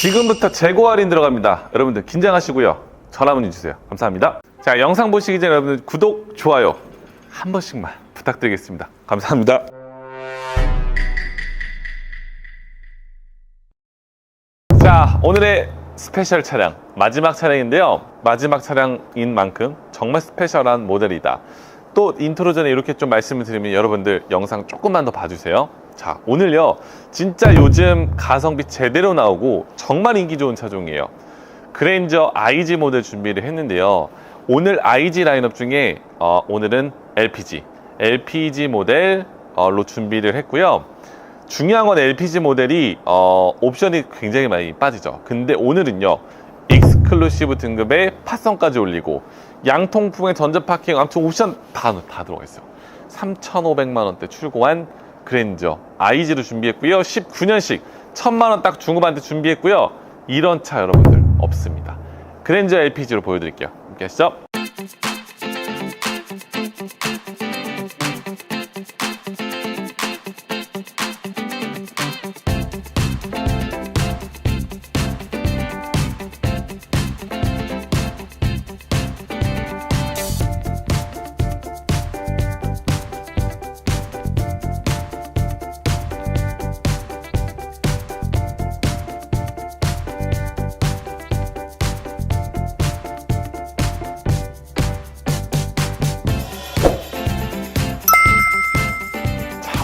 지금부터 재고 할인 들어갑니다. 여러분들 긴장하시고요. 전화 문의 주세요. 감사합니다. 자, 영상 보시기 전에 여러분들 구독, 좋아요 한 번씩만 부탁드리겠습니다. 감사합니다. 자, 오늘의 스페셜 차량 마지막 차량인데요. 마지막 차량인 만큼 정말 스페셜한 모델이다. 또 인트로 전에 이렇게 좀 말씀을 드리면 여러분들 영상 조금만 더 봐주세요. 자, 오늘요. 진짜 요즘 가성비 제대로 나오고 정말 인기 좋은 차종이에요. 그랜저 IG 모델 준비를 했는데요. 오늘 IG 라인업 중에 어, 오늘은 LPG, LPG 모델로 준비를 했고요. 중요한 건 LPG 모델이 어, 옵션이 굉장히 많이 빠지죠. 근데 오늘은요. 익스클루시브 등급의 파성까지 올리고 양통풍의 전자파킹 아무튼 옵션 다, 다 들어가 있어요. 3,500만 원대 출고한 그랜저 IG로 준비했고요. 19년식 1,000만 원 딱 중후반대 준비했고요. 이런 차 여러분들 없습니다. 그랜저 LPG로 보여드릴게요. 함께 하시죠.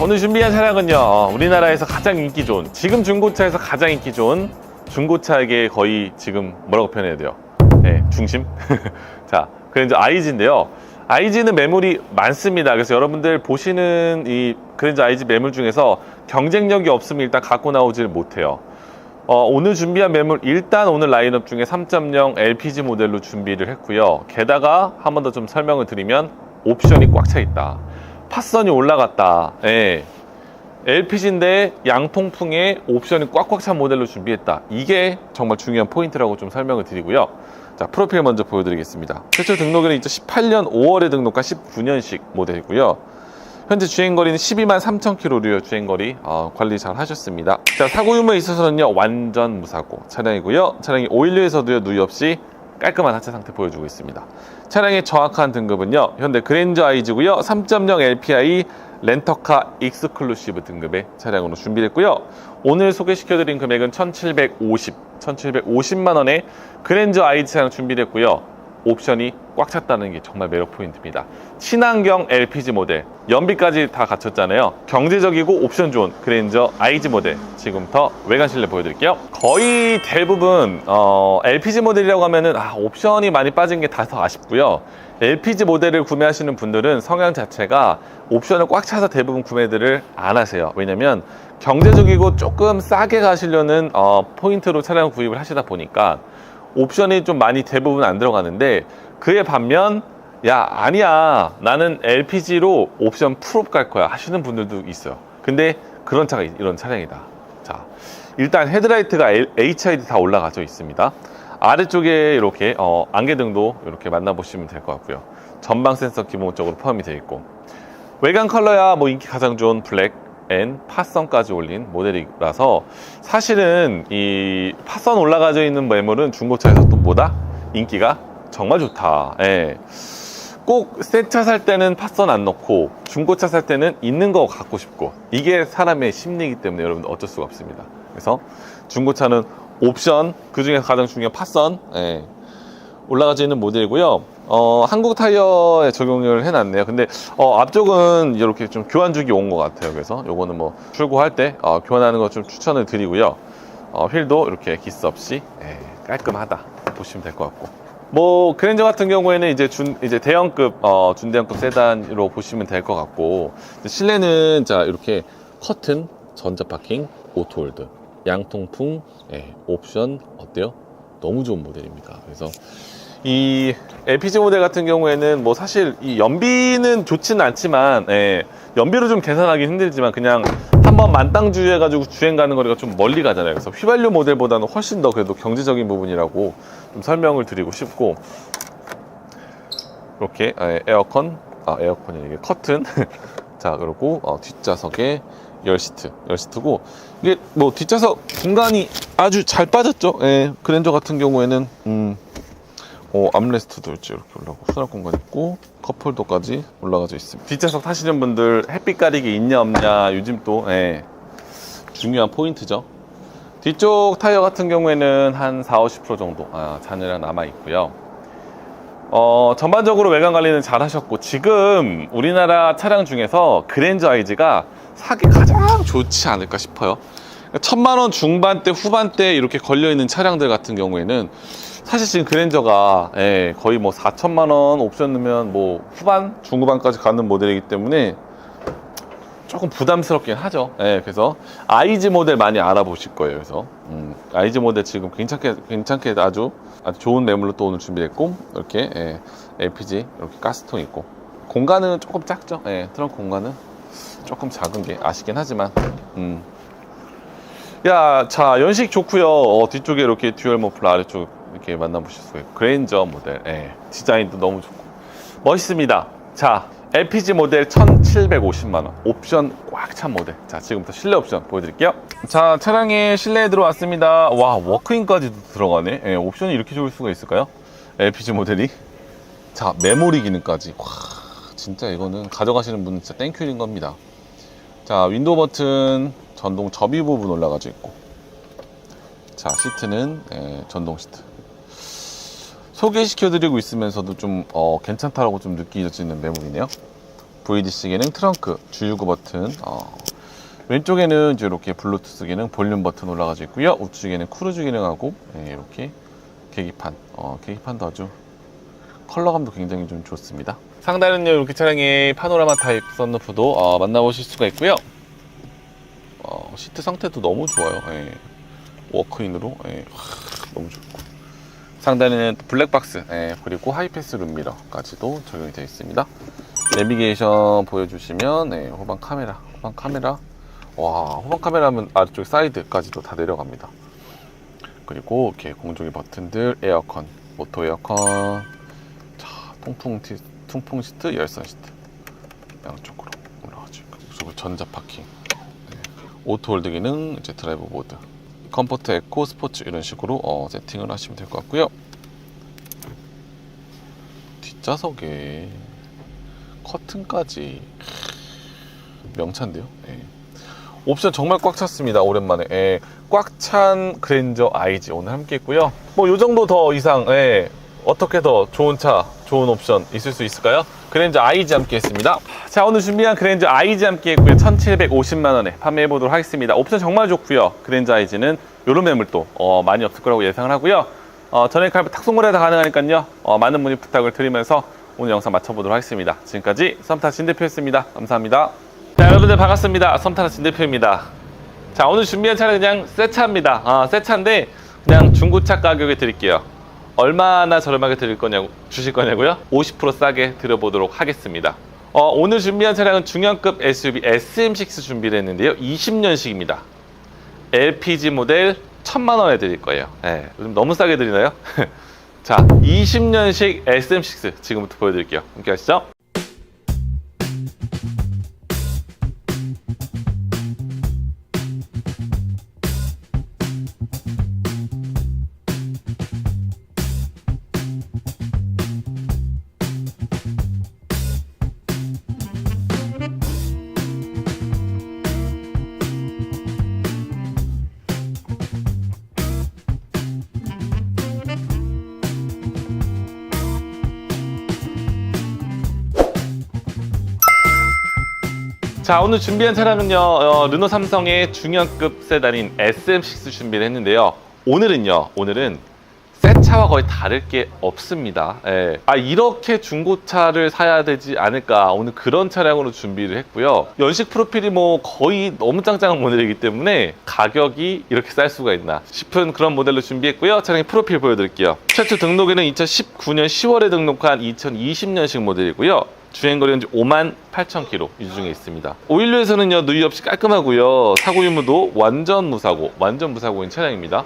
오늘 준비한 차량은요, 어, 우리나라에서 가장 인기 좋은, 지금 중고차에서 가장 인기 좋은 중고차에게 거의 지금 뭐라고 표현해야 돼요? 네, 중심? 자, 그랜저 IG인데요. IG는 매물이 많습니다. 그래서 여러분들 보시는 이 그랜저 IG 매물 중에서 경쟁력이 없으면 일단 갖고 나오질 못해요. 어, 오늘 준비한 매물 일단 오늘 라인업 중에 3.0 LPG 모델로 준비를 했고요. 게다가 한 번 더 좀 설명을 드리면 옵션이 꽉 차 있다. 팟선이 올라갔다. 예. LPG인데 양통풍에 옵션이 꽉꽉 찬 모델로 준비했다. 이게 정말 중요한 포인트라고 좀 설명을 드리고요. 자, 프로필 먼저 보여드리겠습니다. 최초 등록일은 2018년 5월에 등록한 19년식 모델이고요. 현재 주행거리는 12만 3천 킬로로요 주행거리 어, 관리 잘 하셨습니다. 자 사고 유무에 있어서는요 완전 무사고 차량이고요. 차량이 오일류에서도요 누이 없이 깔끔한 하체 상태 보여주고 있습니다. 차량의 정확한 등급은요 현대 그랜저 IG고요 3.0 LPI 렌터카 익스클루시브 등급의 차량으로 준비됐고요. 오늘 소개시켜드린 금액은 1,750, 1,750만 원에 그랜저 IG 차량 준비됐고요. 옵션이 꽉 찼다는 게 정말 매력 포인트입니다. 친환경 LPG 모델, 연비까지 다 갖췄잖아요. 경제적이고 옵션 좋은 그랜저 IG 모델. 지금부터 외관 실내 보여드릴게요. 거의 대부분 어, LPG 모델이라고 하면은 아, 옵션이 많이 빠진 게 다 더 아쉽고요. LPG 모델을 구매하시는 분들은 성향 자체가 옵션을 꽉 차서 대부분 구매들을 안 하세요. 왜냐면 경제적이고 조금 싸게 가시려는 어, 포인트로 차량 구입을 하시다 보니까 옵션이 좀 많이 대부분 안 들어가는데 그에 반면 야 아니야. 나는 LPG로 옵션 풀업 갈 거야 하시는 분들도 있어요. 근데 그런 차가 이런 차량이다. 자 일단 헤드라이트가 HID 다 올라가져 있습니다. 아래쪽에 이렇게 어, 안개등도 이렇게 만나보시면 될 것 같고요. 전방 센서 기본적으로 포함이 되어 있고. 외관 컬러야 뭐 인기 가장 좋은 블랙 앤 파선까지 올린 모델이라서 사실은 이 파선 올라가져 있는 매물은 중고차에서 또 뭐다? 인기가 정말 좋다. 예. 꼭 새 차 살 때는 파선 안 넣고 중고차 살 때는 있는 거 갖고 싶고 이게 사람의 심리이기 때문에 여러분들 어쩔 수가 없습니다. 그래서 중고차는 옵션 그 중에서 가장 중요한 파선 예. 올라가져 있는 모델이고요. 어, 한국 타이어에 적용을 해놨네요. 근데 어, 앞쪽은 이렇게 좀 교환 주기 온 것 같아요. 그래서 요거는 뭐 출고할 때 어, 교환하는 거 좀 추천을 드리고요. 어, 휠도 이렇게 기스 없이 예, 깔끔하다 보시면 될 것 같고. 뭐 그랜저 같은 경우에는 이제 준 이제 대형급 어, 준대형급 세단으로 보시면 될 것 같고 실내는 자 이렇게 커튼 전자 파킹 오토홀드 양통풍 예, 옵션 어때요? 너무 좋은 모델입니다. 그래서 이 LPG 모델 같은 경우에는 뭐 사실 이 연비는 좋지는 않지만 예, 연비로 좀 계산하기 힘들지만 그냥 한번 만땅 주유해가지고 주행 가는 거리가 좀 멀리 가잖아요. 그래서 휘발유 모델보다는 훨씬 더 그래도 경제적인 부분이라고 좀 설명을 드리고 싶고 이렇게 예, 에어컨 아 에어컨이 이게 커튼 자 그리고 어, 뒷좌석에 열 시트, 열 시트고 이게 뭐 뒷좌석 공간이 아주 잘 빠졌죠. 예, 그랜저 같은 경우에는 음, 어, 암레스트도 이렇게 올라가고 수납 공간 있고 컵홀더까지 올라가져 있습니다. 뒷좌석 타시는 분들 햇빛 가리기 있냐 없냐 요즘 또 예, 중요한 포인트죠. 뒤쪽 타이어 같은 경우에는 한 4, 50% 정도 아, 잔해량 남아 있고요. 어, 전반적으로 외관 관리는 잘 하셨고 지금 우리나라 차량 중에서 그랜저 아이즈가 사기 가장 좋지 않을까 싶어요. 천만 원 중반대 후반대 이렇게 걸려 있는 차량들 같은 경우에는 사실 지금 그랜저가 예, 거의 뭐 4천만 원 옵션 넣으면 뭐 후반 중후반까지 가는 모델이기 때문에 조금 부담스럽긴 하죠. 예, 그래서 아이즈 모델 많이 알아보실 거예요. 그래서 음, 아이즈 모델 지금 괜찮게 괜찮게 아주 아주 좋은 매물로 또 오늘 준비했고 이렇게 예, LPG 이렇게 가스통 있고 공간은 조금 작죠. 예, 트렁크 공간은 조금 작은 게 아쉽긴 하지만 음. 야, 자 연식 좋고요. 어, 뒤쪽에 이렇게 듀얼 머플러 아래쪽 이렇게 만나보실 수가 있고. 그레인저 모델. 예, 디자인도 너무 좋고. 멋있습니다. 자 LPG 모델 1,750만원. 옵션 꽉 찬 모델. 자 지금부터 실내 옵션 보여드릴게요. 자 차량의 실내에 들어왔습니다. 와 워크인까지도 들어가네. 예, 옵션이 이렇게 좋을 수가 있을까요? LPG 모델이. 자 메모리 기능까지. 와 진짜 이거는 가져가시는 분은 진짜 땡큐인 겁니다. 자 윈도우 버튼 전동 접이 부분 올라가져 있고. 자 시트는 예, 전동 시트 소개시켜드리고 있으면서도 좀 어, 괜찮다라고 좀 느껴지는 매물이네요. VDC 기능 트렁크 주유구 버튼 어, 왼쪽에는 이제 이렇게 블루투스 기능 볼륨 버튼 올라가져 있고요. 우측에는 크루즈 기능하고 예, 이렇게 계기판 어, 계기판도 아주 컬러감도 굉장히 좀 좋습니다. 상단은요 이렇게 차량의 파노라마 타입 썬루프도 어, 만나보실 수가 있고요. 어, 시트 상태도 너무 좋아요. 예. 워크인으로 예, 하, 너무 좋고 상단에는 블랙박스 예, 그리고 하이패스 룸미러까지도 적용이 되어 있습니다. 내비게이션 보여주시면 예, 후방 카메라 후방 카메라. 와 후방 카메라면 아래쪽 사이드까지도 다 내려갑니다. 그리고 이렇게 공조기 버튼들 에어컨 모토 에어컨. 자 통풍 티, 통풍 시트 열선 시트. 양쪽으로 올라가죠. 그리고 전자 파킹. 예, 오토 홀드 기능 이제 드라이브 모드 컴포트 에코 스포츠 이런 식으로 어, 세팅을 하시면 될 것 같고요 뒷좌석에 커튼까지 명찬데요 예. 옵션 정말 꽉 찼습니다 오랜만에 예. 꽉찬 그랜저 IG 오늘 함께 했고요 뭐요 정도 더 이상 예. 어떻게 더 좋은 차 좋은 옵션 있을 수 있을까요? 그랜저 IG 함께 했습니다. 자 오늘 준비한 그랜저 IG 함께 했고요. 1750만원에 판매해 보도록 하겠습니다. 옵션 정말 좋고요. 그랜저 IG는 요런 매물도 어, 많이 없을 거라고 예상을 하고요. 어, 전액 할부 탁송거래 다 가능하니까요. 어, 많은 문의 부탁을 드리면서 오늘 영상 마쳐보도록 하겠습니다. 지금까지 썸타 진 대표였습니다. 감사합니다. 자 여러분들 반갑습니다. 썸타 진 대표입니다. 자 오늘 준비한 차는 그냥 새 차입니다. 아, 새 차인데 그냥 중고차 가격에 드릴게요 얼마나 저렴하게 드릴 거냐고 주실 거냐고요? 50% 싸게 드려보도록 하겠습니다. 어, 오늘 준비한 차량은 중형급 SUV SM6 준비를 했는데요. 20년식입니다. LPG 모델 1000만 원에 드릴 거예요. 예, 요즘 너무 싸게 드리나요? 자, 20년식 SM6 지금부터 보여드릴게요. 함께 하시죠. 자 오늘 준비한 차량은요 어, 르노 삼성의 중형급 세단인 SM6 준비를 했는데요. 오늘은요 오늘은 새 차와 거의 다를 게 없습니다. 예. 아 이렇게 중고차를 사야 되지 않을까. 오늘 그런 차량으로 준비를 했고요. 연식 프로필이 뭐 거의 너무 짱짱한 모델이기 때문에 가격이 이렇게 쌀 수가 있나 싶은 그런 모델로 준비했고요. 차량의 프로필 보여드릴게요. 최초 등록에는 2019년 10월에 등록한 2020년식 모델이고요 주행거리는 5만 8천 킬로 유중에 있습니다. 오일류에서는요 누이 없이 깔끔하고요 사고 유무도 완전 무사고 완전 무사고인 차량입니다.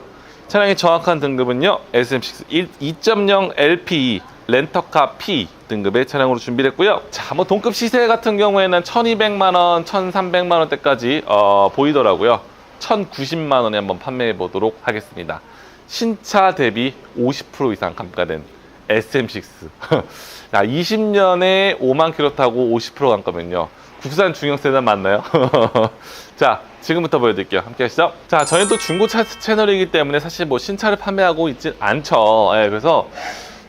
차량의 정확한 등급은요 SM6 2.0 LPE 렌터카 P 등급의 차량으로 준비를 했고요. 자, 뭐 동급 시세 같은 경우에는 1200만 원, 1300만 원대까지 어, 보이더라고요. 1090만 원에 한번 판매해 보도록 하겠습니다. 신차 대비 50% 이상 감가된 SM6. 자, 20년에 5만 킬로 타고 50% 감가면요. 국산 중형 세단 맞나요? 자, 지금부터 보여드릴게요. 함께 하시죠. 자, 저희는 또 중고차 채널이기 때문에 사실 뭐 신차를 판매하고 있진 않죠. 예, 그래서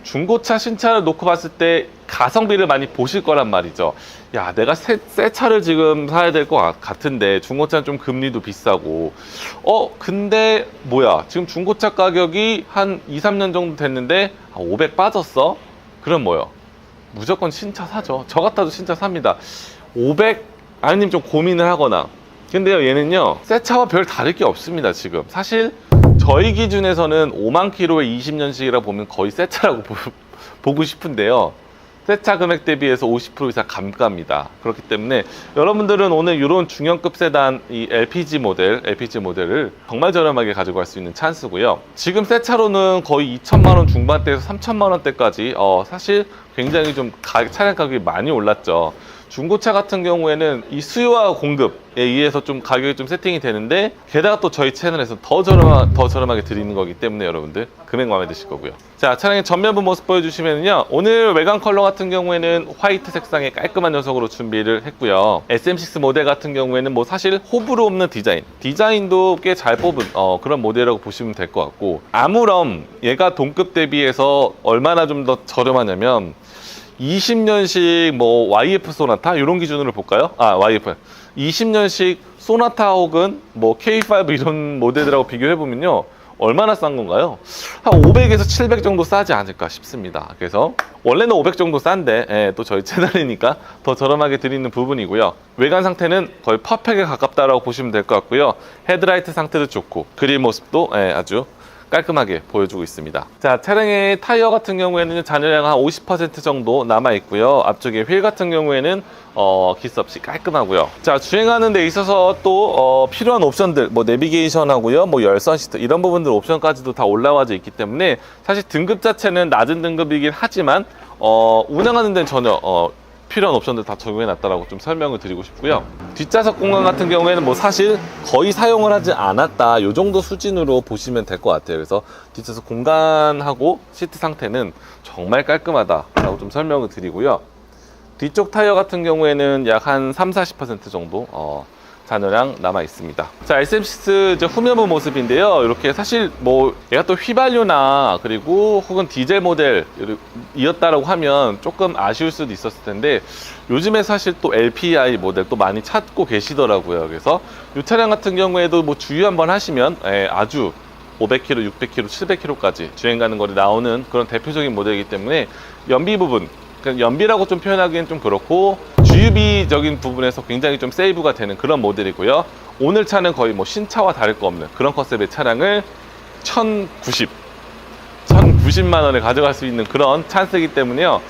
중고차, 신차를 놓고 봤을 때 가성비를 많이 보실 거란 말이죠. 야, 내가 새, 새 차를 지금 사야 될 것 같은데 중고차는 좀 금리도 비싸고. 어, 근데 뭐야? 지금 중고차 가격이 한 2, 3년 정도 됐는데 아, 500 빠졌어? 그럼 뭐요? 무조건 신차 사죠. 저 같아도 신차 삽니다. 500 아니면 좀 고민을 하거나. 근데요, 얘는요, 새 차와 별 다를 게 없습니다, 지금. 사실 저희 기준에서는 5만 킬로에 20년씩이라 보면 거의 새 차라고 보, 보고 싶은데요. 새차 금액 대비해서 50% 이상 감가입니다. 그렇기 때문에 여러분들은 오늘 이런 중형급 세단 이 LPG 모델, LPG 모델을 정말 저렴하게 가지고 갈 수 있는 찬스고요. 지금 새 차로는 거의 2천만 원 중반대에서 3천만 원대까지 어, 사실 굉장히 좀 가- 차량 가격이 많이 올랐죠. 중고차 같은 경우에는 이 수요와 공급에 의해서 좀 가격이 좀 세팅이 되는데 게다가 또 저희 채널에서 더 저렴하, 더 저렴하게 드리는 거기 때문에 여러분들 금액 마음에 드실 거고요. 자 차량의 전면부 모습 보여주시면요 오늘 외관 컬러 같은 경우에는 화이트 색상의 깔끔한 녀석으로 준비를 했고요. SM6 모델 같은 경우에는 뭐 사실 호불호 없는 디자인, 디자인도 꽤 잘 뽑은 어, 그런 모델이라고 보시면 될 것 같고 아무렴 얘가 동급 대비해서 얼마나 좀 더 저렴하냐면 20년식 뭐 YF 소나타 이런 기준으로 볼까요? 아 YF 20년식 소나타 혹은 뭐 K5 이런 모델들하고 비교해 보면요 얼마나 싼 건가요? 한 500에서 700 정도 싸지 않을까 싶습니다. 그래서 원래는 500 정도 싼데 예, 또 저희 채널이니까 더 저렴하게 드리는 부분이고요. 외관 상태는 거의 퍼펙에 가깝다라고 보시면 될 것 같고요. 헤드라이트 상태도 좋고 그릴 모습도 예, 아주 깔끔하게 보여주고 있습니다. 자, 차량의 타이어 같은 경우에는 잔여량 한 50% 정도 남아 있고요. 앞쪽에 휠 같은 경우에는 어, 기스 없이 깔끔하고요. 자, 주행하는 데 있어서 또 어, 필요한 옵션들, 뭐 내비게이션 하고요, 뭐 열선 시트 이런 부분들 옵션까지도 다 올라와져 있기 때문에 사실 등급 자체는 낮은 등급이긴 하지만 어, 운행하는 데는 전혀 어, 필요한 옵션들 다 적용해 놨다라고 좀 설명을 드리고 싶고요. 뒷좌석 공간 같은 경우에는 뭐 사실 거의 사용을 하지 않았다. 요 정도 수준으로 보시면 될 것 같아요. 그래서 뒷좌석 공간하고 시트 상태는 정말 깔끔하다라고 좀 설명을 드리고요. 뒤쪽 타이어 같은 경우에는 약 한 3, 40% 정도 어, 잔여량 남아 있습니다. 자, SM6 이제 후면부 모습인데요. 이렇게 사실 뭐 얘가 또 휘발유나 그리고 혹은 디젤 모델이었다라고 하면 조금 아쉬울 수도 있었을 텐데 요즘에 사실 또 LPI 모델 또 많이 찾고 계시더라고요. 그래서 이 차량 같은 경우에도 뭐 주유 한번 하시면 예, 아주 500km, 600km, 700km까지 주행 가는 거리 나오는 그런 대표적인 모델이기 때문에 연비 부분, 연비라고 좀 표현하기엔 좀 그렇고 주유비적인 부분에서 굉장히 좀 세이브가 되는 그런 모델이고요. 오늘 차는 거의 뭐 신차와 다를 거 없는 그런 컨셉의 차량을 1090, 1090만 원에 가져갈 수 있는 그런 찬스이기 때문에요.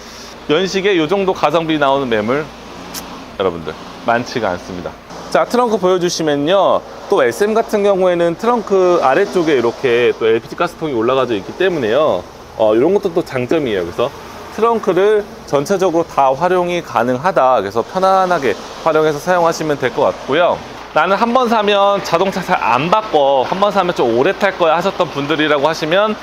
연식에 이 정도 가성비 나오는 매물 여러분들 많지가 않습니다. 자 트렁크 보여주시면요 또 SM 같은 경우에는 트렁크 아래쪽에 이렇게 또 LPG 가스통이 올라가져 있기 때문에요 어, 이런 것도 또 장점이에요 그래서 트렁크를 전체적으로 다 활용이 가능하다 그래서 편안하게 활용해서 사용하시면 될 것 같고요 나는 한 번 사면 자동차 잘 안 바꿔 한 번 사면 좀 오래 탈 거야 하셨던 분들이라고 하시면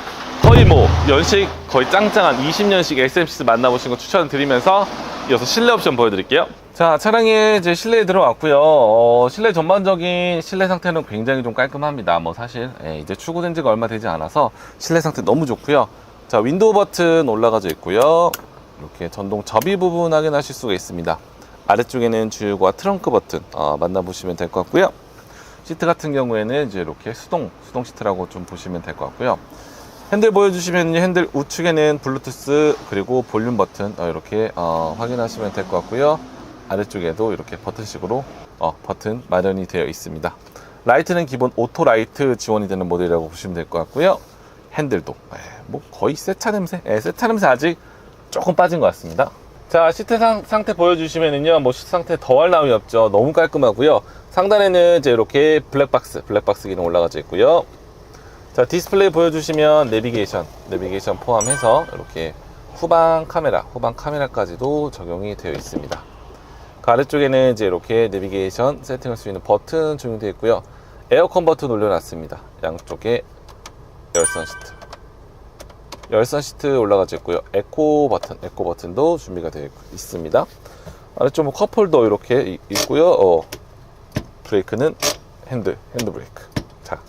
거의 뭐 연식 거의 짱짱한 20년식 SM6 만나보신 거 추천드리면서 이어서 실내 옵션 보여드릴게요. 자 차량에 이제 실내에 들어왔고요. 어, 실내 전반적인 실내 상태는 굉장히 좀 깔끔합니다. 뭐 사실 예, 이제 출고된 지가 얼마 되지 않아서 실내 상태 너무 좋고요. 자 윈도우 버튼 올라가져 있고요. 이렇게 전동 접이 부분 확인하실 수가 있습니다. 아래쪽에는 주유구와 트렁크 버튼 어, 만나보시면 될 것 같고요. 시트 같은 경우에는 이제 이렇게 수동 수동 시트라고 좀 보시면 될 것 같고요. 핸들 보여주시면 핸들 우측에는 블루투스 그리고 볼륨 버튼 어, 이렇게 어, 확인하시면 될 것 같고요. 아래쪽에도 이렇게 버튼식으로 어, 버튼 마련이 되어 있습니다. 라이트는 기본 오토 라이트 지원이 되는 모델이라고 보시면 될 것 같고요. 핸들도 에, 뭐 거의 새 차 냄새, 에, 새차 냄새 아직 조금 빠진 것 같습니다. 자 시트 상, 상태 보여주시면은요 뭐 시트 상태 더할 나위 없죠 너무 깔끔하고요 상단에는 이제 이렇게 블랙박스 블랙박스 기능 올라가져 있고요 자 디스플레이 보여주시면 내비게이션 내비게이션 포함해서 이렇게 후방 카메라, 후방 카메라까지도 적용이 되어 있습니다. 그 아래쪽에는 이제 이렇게 내비게이션 세팅할 수 있는 버튼 적용되어 있고요. 에어컨 버튼 올려놨습니다. 양쪽에 열선 시트. 열선 시트 올라가져 있고요. 에코 버튼, 에코 버튼도 준비가 되어 있- 있습니다. 아래쪽 뭐 컵홀더 이렇게 이- 있고요. 어, 브레이크는 핸들, 핸드 브레이크. 자,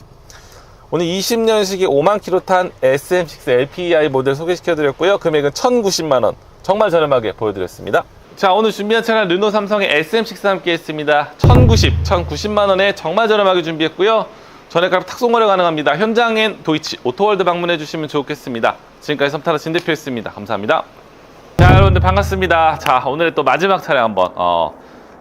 오늘 20년식의 5만 킬로 탄 SM6 LPI 모델 소개시켜 드렸고요. 금액은 1,090만 원. 정말 저렴하게 보여드렸습니다. 자, 오늘 준비한 차량 르노 삼성의 SM6 함께 했습니다. 1,090, 1,090만 원에 정말 저렴하게 준비했고요. 전액값 탁송 거래 가능합니다. 현장엔 도이치 오토월드 방문해 주시면 좋겠습니다. 지금까지 섬타라 진대표였습니다. 감사합니다. 자, 여러분들 반갑습니다. 자, 오늘의 또 마지막 차량 한번 어,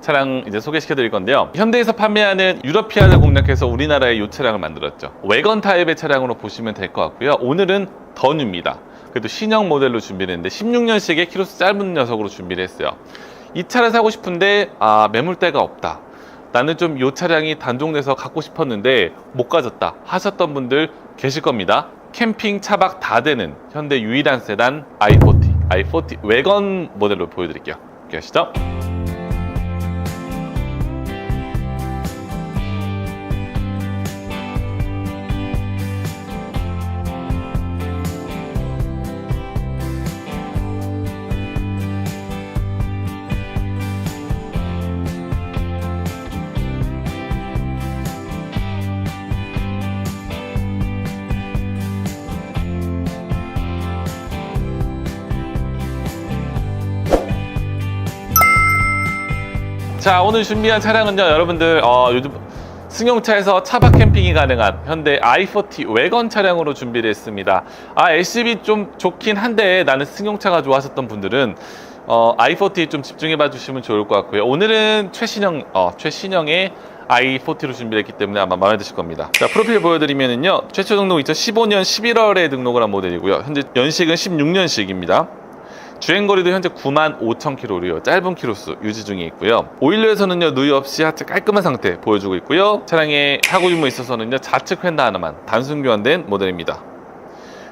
차량 이제 소개시켜 드릴 건데요. 현대에서 판매하는 유러피안을 공략해서 우리나라에 이 차량을 만들었죠. 외건 타입의 차량으로 보시면 될 것 같고요. 오늘은 더 뉴입니다. 그래도 신형 모델로 준비를 했는데 16년식의 키로수 짧은 녀석으로 준비를 했어요. 이 차를 사고 싶은데 아, 매물대가 없다. 나는 좀이 차량이 단종돼서 갖고 싶었는데 못 가졌다 하셨던 분들 계실 겁니다. 캠핑 차박 다 되는 현대 유일한 세단 i40, i40 외건 모델로 보여드릴게요. 기억하시죠? 자 오늘 준비한 차량은요 여러분들 어, 요즘 승용차에서 차박 캠핑이 가능한 현대 i40 외건 차량으로 준비를 했습니다. 아 LCV 좀 좋긴 한데 나는 승용차가 좋아하셨던 분들은 어, i40에 좀 집중해 봐 주시면 좋을 것 같고요. 오늘은 최신형 어, 최신형의 i40로 준비를 했기 때문에 아마 마음에 드실 겁니다. 자 프로필 보여드리면은요 최초 등록 2015년 11월에 등록을 한 모델이고요. 현재 연식은 16년식입니다 주행거리도 현재 9만 5천 킬로로요. 짧은 키로수 유지 중에 있고요. 오일러에서는요 누이 없이 하체 깔끔한 상태 보여주고 있고요. 차량의 사고 유무에 있어서는요 좌측 휀다 하나만 단순 교환된 모델입니다.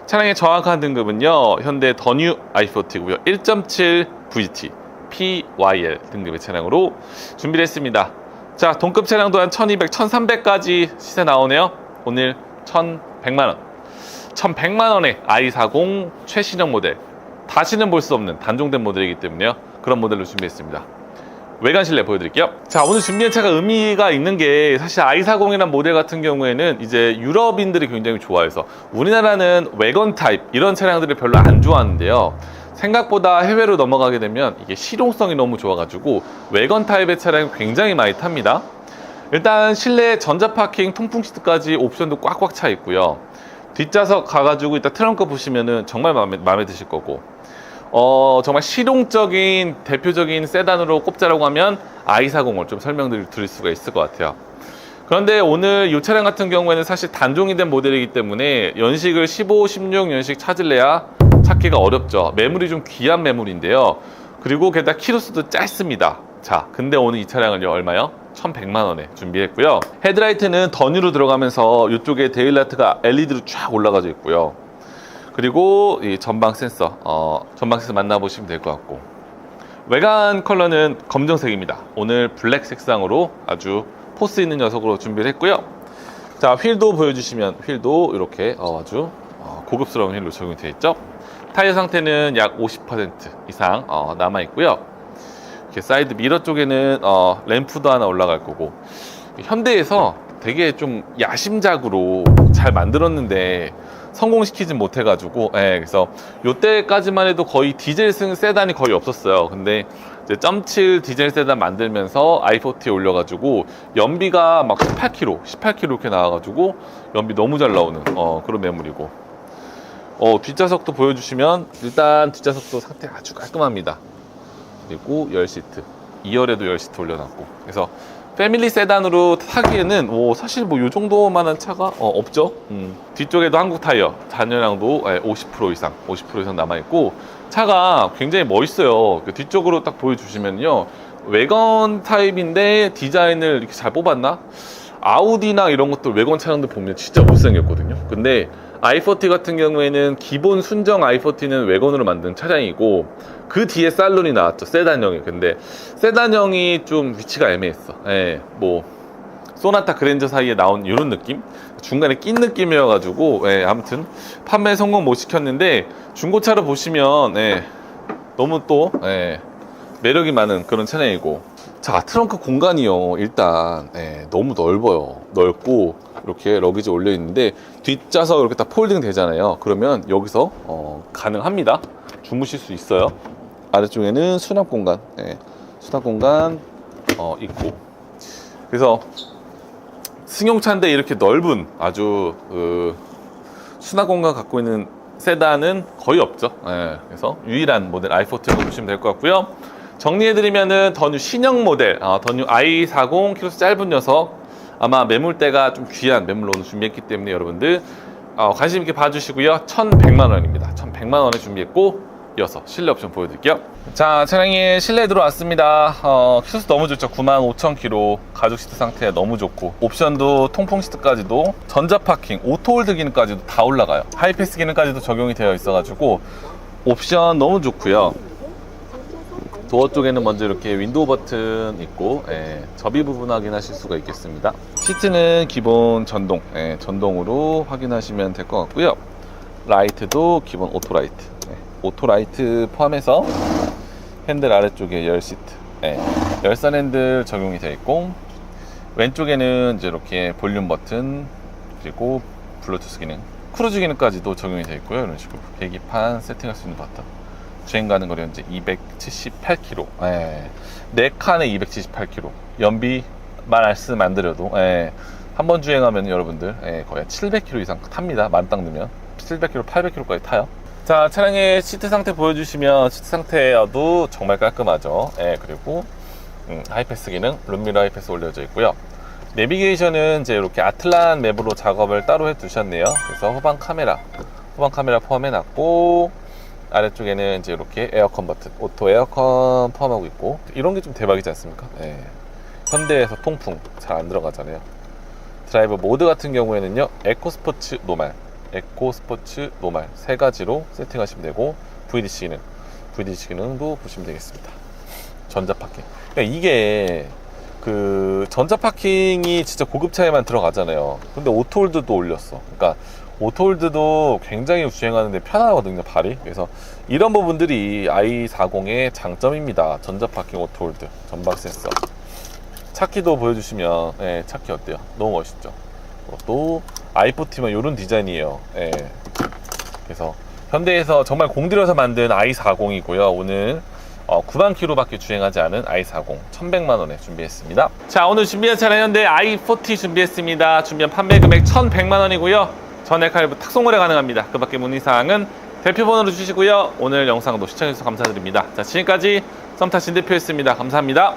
차량의 정확한 등급은요 현대 더뉴 i40고요. 1.7 VT PYL 등급의 차량으로 준비를 했습니다. 자 동급 차량도 한 1200, 1300까지 시세 나오네요. 오늘 1100만 원. 1100만 원에 i40 최신형 모델 다시는 볼 수 없는 단종된 모델이기 때문에요. 그런 모델로 준비했습니다. 외관 실내 보여드릴게요. 자, 오늘 준비한 차가 의미가 있는 게 사실 i40이라는 모델 같은 경우에는 이제 유럽인들이 굉장히 좋아해서 우리나라는 외건 타입 이런 차량들을 별로 안 좋아하는데요. 생각보다 해외로 넘어가게 되면 이게 실용성이 너무 좋아가지고 외건 타입의 차량이 굉장히 많이 탑니다. 일단 실내 전자 파킹 통풍 시트까지 옵션도 꽉꽉 차 있고요. 뒷좌석 가가지고 이따 트렁크 보시면은 정말 마음에, 마음에 드실 거고 어, 정말 실용적인 대표적인 세단으로 꼽자라고 하면 i40을 좀 설명드릴 드릴 수가 있을 것 같아요. 그런데 오늘 이 차량 같은 경우에는 사실 단종이 된 모델이기 때문에 연식을 15, 16 연식 찾을래야 찾기가 어렵죠. 매물이 좀 귀한 매물인데요. 그리고 게다가 키로수도 짧습니다. 자, 근데 오늘 이 차량은요, 얼마요? 1100만 원에 준비했고요. 헤드라이트는 더뉴로 들어가면서 이쪽에 데일라이트가 LED로 쫙 올라가져 있고요. 그리고 이 전방 센서, 어, 전방 센서 만나보시면 될 것 같고. 외관 컬러는 검정색입니다. 오늘 블랙 색상으로 아주 포스 있는 녀석으로 준비를 했고요. 자, 휠도 보여주시면 휠도 이렇게 어, 아주 어, 고급스러운 휠로 적용이 되어 있죠. 타이어 상태는 약 50% 이상 어, 남아 있고요. 이렇게 사이드 미러 쪽에는 어, 램프도 하나 올라갈 거고 현대에서 되게 좀 야심작으로 잘 만들었는데 성공시키진 못해가지고 예, 그래서 요때까지만 해도 거의 디젤 승 세단이 거의 없었어요. 근데 이제 점칠 디젤 세단 만들면서 i40에 올려가지고 연비가 막 18km 18km 이렇게 나와가지고 연비 너무 잘 나오는 어, 그런 매물이고. 어, 뒷좌석도 보여주시면 일단 뒷좌석도 상태 아주 깔끔합니다. 그리고 열 시트. 2열에도 열 시트 올려놨고. 그래서 패밀리 세단으로 타기에는 오, 사실 뭐 요 정도만한 차가 어, 없죠? 음. 뒤쪽에도 한국 타이어 잔여량도 예, 50% 이상 50% 이상 남아 있고 차가 굉장히 멋있어요. 그 뒤쪽으로 딱 보여주시면요. 외건 타입인데 디자인을 이렇게 잘 뽑았나? 아우디나 이런 것들 외관 차량들 보면 진짜 못생겼거든요. 근데 i40 같은 경우에는 기본 순정 i40는 외건으로 만든 차량이고 그 뒤에 살론이 나왔죠. 세단형이. 근데 세단형이 좀 위치가 애매했어. 예, 뭐 소나타 그랜저 사이에 나온 이런 느낌? 중간에 낀 느낌이어가지고 예, 아무튼 판매 성공 못 시켰는데 중고차로 보시면 예, 너무 또 예, 매력이 많은 그런 차량이고 자 트렁크 공간이요. 일단 예, 너무 넓어요. 넓고 이렇게 러기지 올려 있는데 뒷좌석 이렇게 다 폴딩 되잖아요. 그러면 여기서 어, 가능합니다. 주무실 수 있어요. 아래쪽에는 수납 공간 예, 수납 공간 어, 있고. 그래서 승용차인데 이렇게 넓은 아주 그 수납 공간 갖고 있는 세단은 거의 없죠. 예, 그래서 유일한 모델 i40라고 보시면 될 것 같고요. 정리해드리면은 더뉴 신형 모델, 어, 더뉴 i40 키로수 짧은 녀석 아마 매물대가 좀 귀한 매물로 오늘 준비했기 때문에 여러분들 어, 관심 있게 봐주시고요. 1,100만 원입니다. 1,100만 원에 준비했고 이어서 실내 옵션 보여드릴게요. 자, 차량이 실내에 들어왔습니다. 어, 키로수 너무 좋죠. 95,000km. 가죽 시트 상태 너무 좋고. 옵션도 통풍 시트까지도 전자 파킹, 오토홀드 기능까지도 다 올라가요. 하이패스 기능까지도 적용이 되어 있어가지고 옵션 너무 좋고요. 도어 쪽에는 먼저 이렇게 윈도우 버튼 있고 예, 접이 부분 확인하실 수가 있겠습니다. 시트는 기본 전동, 예, 전동으로 확인하시면 될 것 같고요. 라이트도 기본 오토 라이트, 예, 오토 라이트 포함해서 핸들 아래쪽에 열 시트, 예, 열선 핸들 적용이 되어 있고 왼쪽에는 이제 이렇게 볼륨 버튼 그리고 블루투스 기능, 크루즈 기능까지도 적용이 되어 있고요. 이런 식으로 계기판 세팅할 수 있는 버튼. 주행 가는 거리 현재 278km. 예. 네 칸에 278km. 연비 말씀 안 드려도 예. 한번 주행하면 여러분들 예, 거의 700km 이상 탑니다. 만땅 넣으면 700km, 800km까지 타요. 자 차량의 시트 상태 보여주시면 시트 상태여도 정말 깔끔하죠. 예, 그리고 음, 하이패스 기능, 룸미러 하이패스 올려져 있고요. 내비게이션은 이제 이렇게 아틀란 맵으로 작업을 따로 해 두셨네요. 그래서 후방 카메라, 후방 카메라 포함해 놨고 아래쪽에는 이제 이렇게 에어컨 버튼, 오토 에어컨 포함하고 있고 이런 게 좀 대박이지 않습니까? 예. 현대에서 통풍 잘 안 들어가잖아요. 드라이브 모드 같은 경우에는요, 에코 스포츠 노말, 에코 스포츠 노말 세 가지로 세팅하시면 되고 VDC 기능, VDC 기능도 보시면 되겠습니다. 전자 파킹. 그러니까 이게 그 전자 파킹이 진짜 고급 차에만 들어가잖아요. 근데 오토홀드도 올렸어. 그러니까 오토홀드도 굉장히 주행하는데 편하거든요, 발이. 그래서 이런 부분들이 i40의 장점입니다. 전자 파킹 오토홀드, 전방 센서. 차키도 보여주시면, 예, 차키 어때요? 너무 멋있죠? 또 i40면 이런 디자인이에요. 예. 그래서 현대에서 정말 공들여서 만든 i40이고요. 오늘 어, 9만 킬로밖에 주행하지 않은 i40 1100만 원에 준비했습니다. 자, 오늘 준비한 차량 현대 i40 준비했습니다. 준비한 판매 금액 1100만 원이고요. 전액 할부 탁송거래 가능합니다. 그 밖에 문의사항은 대표번호로 주시고요. 오늘 영상도 시청해주셔서 감사드립니다. 자, 지금까지 썸타 신 대표였습니다. 감사합니다.